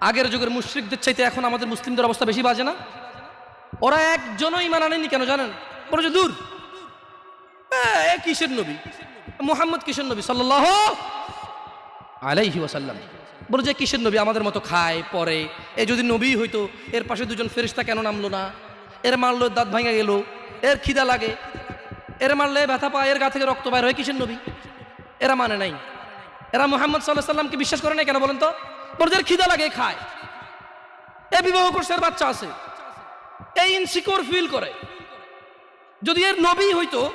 আগের যুগের মুশ্রিকদের চাইতে এখন আমাদের মুসলিমদের অবস্থা বেশি বাজে না? ওরা একজনও ইমান আনেনি কেন জানেন? বলে যে দূর। এ কিসের নবী? মোহাম্মদ কিসের নবী? সাল্লাহ আলাইহি ওয়াসাল্লাম। বলে যে কিসের নবী? আমাদের মতো খায়, পরে। এ যদি নবী হইতো, এর পাশে দুজন ফেরিস্তা কেন নামলো না? এর মারলো, দাঁত ভাঙা গেল, এর খিদা লাগে। এর মারলে ব্যথা পায়, এর গা থেকে রক্ত বাইর হয়, কিসের নবী? এরা মানে নাই। এরা মোহাম্মদ সাল্লাহ সাল্লামকে বিশ্বাস করে নাই কেন বলেন তো? যে খিদা লাগে, খায়। এ বিবাহ করছে বাচ্চা আছে। এই ইনসিকিউর ফিল করে। যদি এর নবী হইতো,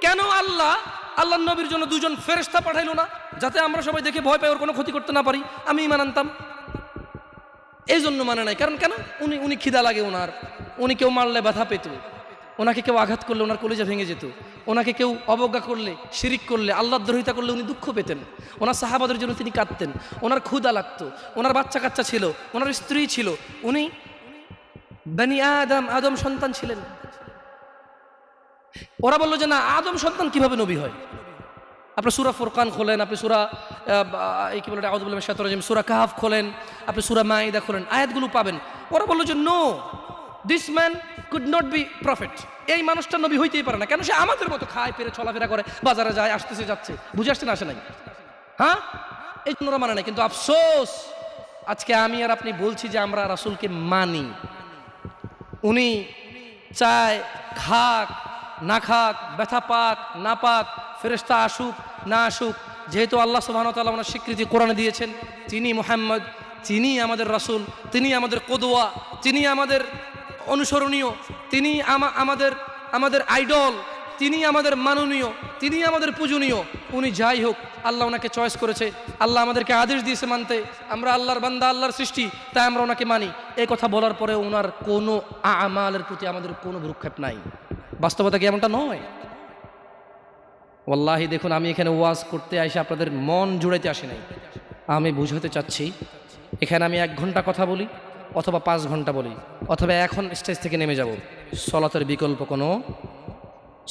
কেন আল্লাহ আল্লাহ নবীর জন্য দুজন ফেরেস্তা পাঠাইলো না, যাতে আমরা সবাই দেখে ভয় পাই ওর কোনো ক্ষতি করতে না পারি? আমি ইমান আনতাম। এই জন্য মানে নাই। কারণ কেন? উনি উনি খিদা লাগে ওনার। উনি কেউ মারলে ব্যথা পেত। ওনাকে কেউ আঘাত করলে ওনার কলেজা ভেঙে যেত। ওনাকে কেউ অবজ্ঞা করলে, শিরিক করলে আল্লাহ দ্রোহিতা করলে উনি দুঃখ পেতেন। ওনার সাহাবাদের জন্য তিনি কাঁদতেন। ওনার ক্ষুদা লাগতো। ওনার বাচ্চা কাচ্চা ছিল, ওনার স্ত্রী ছিল। উনি বানি আদম আদম সন্তান ছিলেন। ওরা বলল যে, না, আদম সন্তান কীভাবে নবী হয়? আপনি সুরা ফোরকান খোলেন, আপনি সুরা এই কি বলে আউদুল্লাহ শাতরাজিম সুরা কাহাফ খোলেন, আপনি সুরা মাইদা খোলেন, আয়াতগুলো পাবেন। ওরা বলল যে, no this man could not be profit এই মানুষটা নবী হইতেই পারে না। কেন সে আমাদের মতো খায়, পেরে, চলাফেরা করে, বাজারে যায়, আসতেছে, যাচ্ছে। বুঝে আসছে না আসে নাই? হ্যাঁ? এই জন্য মানে না কিন্তু আফসোস, আজকে আমি আর আপনি বলছি যে আমরা রাসূলকে মানি। উনি চায় খাক, না খাক, ব্যথা পাক, না পাক ফেরেস্তা আসুক, না আসুক। যেহেতু আল্লাহ সুবাহতাল্লাহ ওনার স্বীকৃতি কোরআনে দিয়েছেন, তিনি মোহাম্মদ, তিনি আমাদের রাসূল, তিনি আমাদের কদোয়া, তিনি আমাদের অনুসরণীয়। তিনি আমা- আমাদের আমাদের আইডল তিনি আমাদের মাননীয়, তিনি আমাদের পূজনীয়। উনি যাই হোক, আল্লাহ ওনাকে চয়েস করেছে। আল্লাহ আমাদেরকে আদেশ দিয়েছে মানতে। আমরা আল্লাহর বান্দা, আল্লাহর সৃষ্টি, তাই আমরা ওনাকে মানি। এই কথা বলার পরে ওনার কোনো আমালের প্রতি আমাদের কোনো ভ্রুক্ষেপ নাই। বাস্তবতা কি এমনটা নয়? ওয়াল্লাহি, দেখুন, আমি এখানে ওয়াজ করতে এসে আপনাদের মন জুড়াইতে আসি নাই। আমি বুঝাতে চাচ্ছি, এখানে আমি এক ঘণ্টা কথা বলি। অথবা পাঁচ ঘণ্টা বলি, অথবা এখন স্টেজ থেকে নেমে যাব। সলাতের বিকল্প কোনো?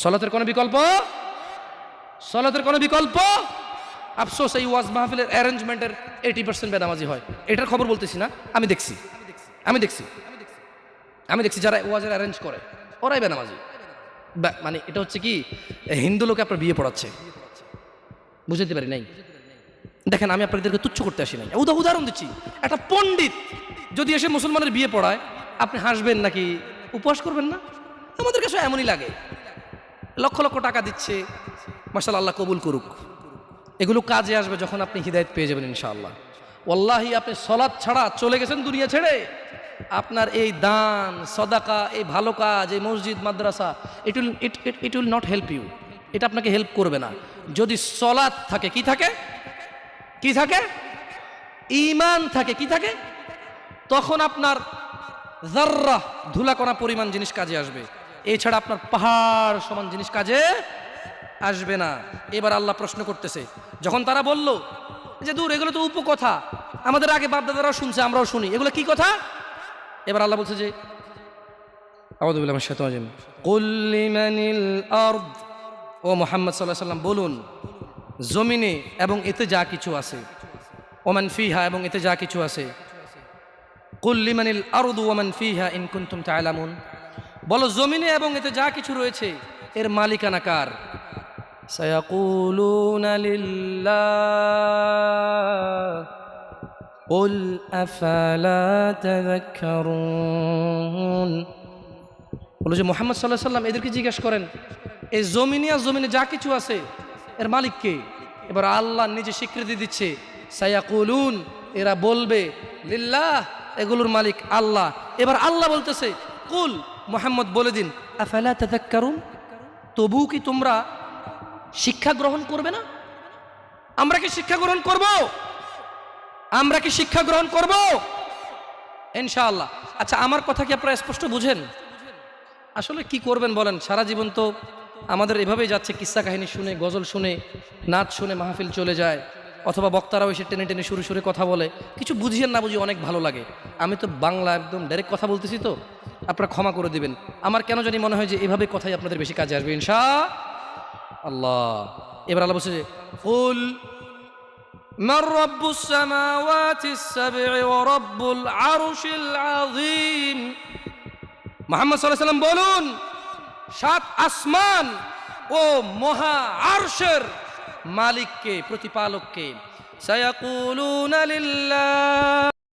সলাতের কোনো বিকল্প? সলাতের কোনো বিকল্প? আফসোস, এই ওয়াজ মাহফিলের অ্যারেঞ্জমেন্টের এইটি পার্সেন্ট বেদামাজি হয়। এটার খবর বলতেছি না, আমি দেখছি। আমি দেখছি। আমি দেখছি যারা ওয়াজের অ্যারেঞ্জ করে, ওরাই বেনামাজি মানে এটা হচ্ছে কি হিন্দু লোকে আপনার বিয়ে পড়াচ্ছে। বুঝতে পারি নাই? দেখেন, আমি আপনাদেরকে তুচ্ছ করতে আসি নাই। উদা, উদাহরণ দিচ্ছি, একটা পণ্ডিত যদি এসে মুসলমানের বিয়ে পড়ায়, আপনি হাসবেন নাকি? উপবাস করবেন না? আমাদের কাছে এমনই লাগে। লক্ষ লক্ষ টাকা দিচ্ছে মাসাল আল্লাহ কবুল করুক। এগুলো কাজে আসবে যখন আপনি হৃদায়ত পেয়ে যাবেন, ইনশাআল্লাহ। ওয়াল্লাহি, আপনি সলাদ ছাড়া চলে গেছেন দুনিয়া ছেড়ে। আপনার এই দান, সদাকা, এই ভালো কাজ, এই মসজিদ, মাদ্রাসা it will it it will not help you এটা আপনাকে হেল্প করবে না। যদি সলাদ থাকে, কি থাকে? কি থাকে? ইমান থাকে, কি থাকে? তখন আপনার জাররা ধুলাকণা পরিমাণ জিনিস কাজে আসবে। এছাড়া আপনার পাহাড় সমান জিনিস কাজে আসবে না। এবার আল্লাহ প্রশ্ন করতেছে, যখন তারা বলল, যে দূর, এগুলো তো উপকথা। আমাদের আগে বাপদাদারাও শুনছে, আমরাও শুনি। এগুলো কি কথা? এবার আল্লাহ বলছে যে ও মুহাম্মদ আলাইহি সাল্লাম বলুন, জমিনে এবং এতে যা কিছু আছে। ওমান ফিহা এবং এতে যা কিছু আছে। কুল লিমানিল আরদু ওমান ফিহা ইন কুনতুম তা'লামুন বলো জমিনে এবং এতে যা কিছু রয়েছে এর মালিকানা কার সায়াকুলুনা লিল্লাহ قل أفلا تذكرون বলো যে মোহাম্মদ সাল্লাহ সাল্লাম এদেরকে জিজ্ঞেস করেন এই জমিনে আর জমিনে যা কিছু আছে এর মালিক কে এবার আল্লাহ নিজে স্বীকৃতি দিচ্ছে সায়াকুলুন এরা বলবে লিল্লাহ এগুলোর মালিক আল্লাহ। এবার আল্লাহ বলতেছে, কুল, মোহাম্মদ বলে দিন, আফালা তাদাক্কারুন তবু কি তোমরা শিক্ষা গ্রহণ করবে না? আমরা কি শিক্ষা গ্রহণ করব? আমরা কি শিক্ষা গ্রহণ করব? ইনশাআল্লাহ। আচ্ছা আমার কথা কি আপনারা স্পষ্ট বুঝেন? আসলে কি করবেন বলেন? সারা জীবন তো আমাদের এভাবেই যাচ্ছে কিস্সা কাহিনী শুনে, গজল শুনে, নাচ শুনে মাহফিল চলে যায়। অথবা বক্তারাও এসে টেনে টেনে সুরে সুরে কথা বলে কিছু বুঝিয়েন না বুঝি অনেক ভালো লাগে আমি তো বাংলা একদম ডাইরেক্ট কথা বলতেছি তো আপনারা ক্ষমা করে দিবেন আমার কেন জানি মনে হয় যে এভাবে কথাই আপনাদের বেশি কাজে আসবে ইনশা আল্লাহ এবার আল্লাহ বলছে যে ফুল من رب السماوات السبع ورب العرش العظيم মোহাম্মদ সাল্লাহ সাল্লাম বলুন সাত আসমান ও মহা আরশের মালিককে প্রতিপালককে। সায়াকুলুনা লিল্লাহ।